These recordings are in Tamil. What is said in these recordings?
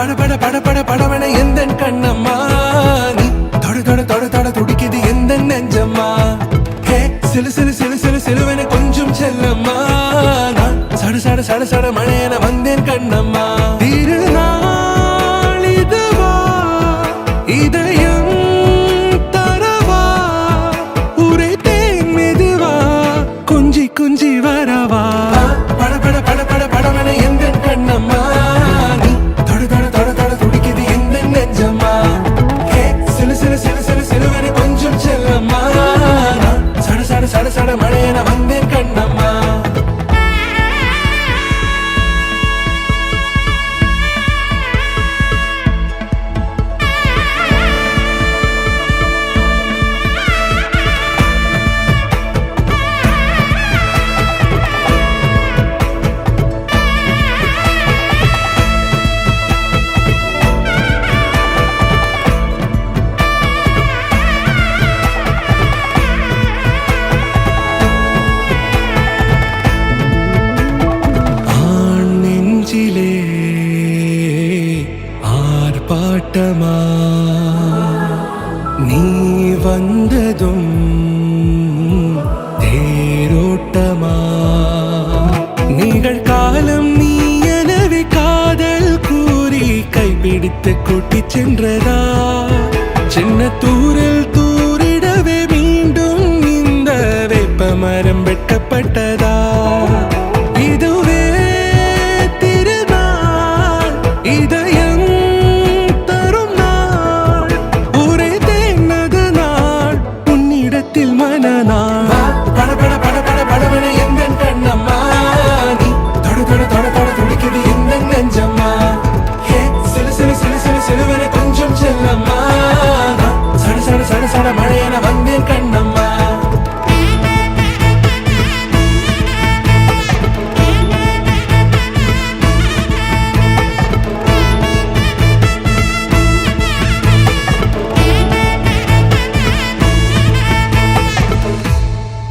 பட பட பட பட படவன எந்த கண்ணம்மா? நீ தொட தொட தொட தொட துடிக்குது எந்த நெஞ்சம்மா? ஹே சிலு சிலு சிலு சிலு சிலுவன கொஞ்சம் செல்லம்மா. நான் சட சட சட சட மழையன நீ வந்ததும் தேரோட்டமா? நிகழ்காலம் நீ எனவே காதல் கூறி கைப்பிடித்து கூட்டி சென்றதா? சின்ன தூரில் மழையன வந்தேன் கண்ணம்மா.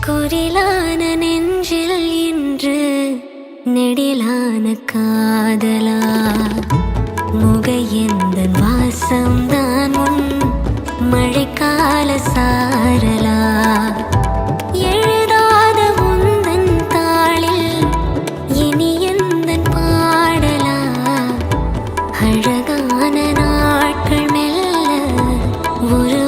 குரிலான நெஞ்சில் இன்று நெடிலான காதலா. மழைக்கால சாரலா. எழுதாத உந்தன் தாளில் இனி எந்த பாடலா. அழகான நாட்கள் மெல்ல ஒரு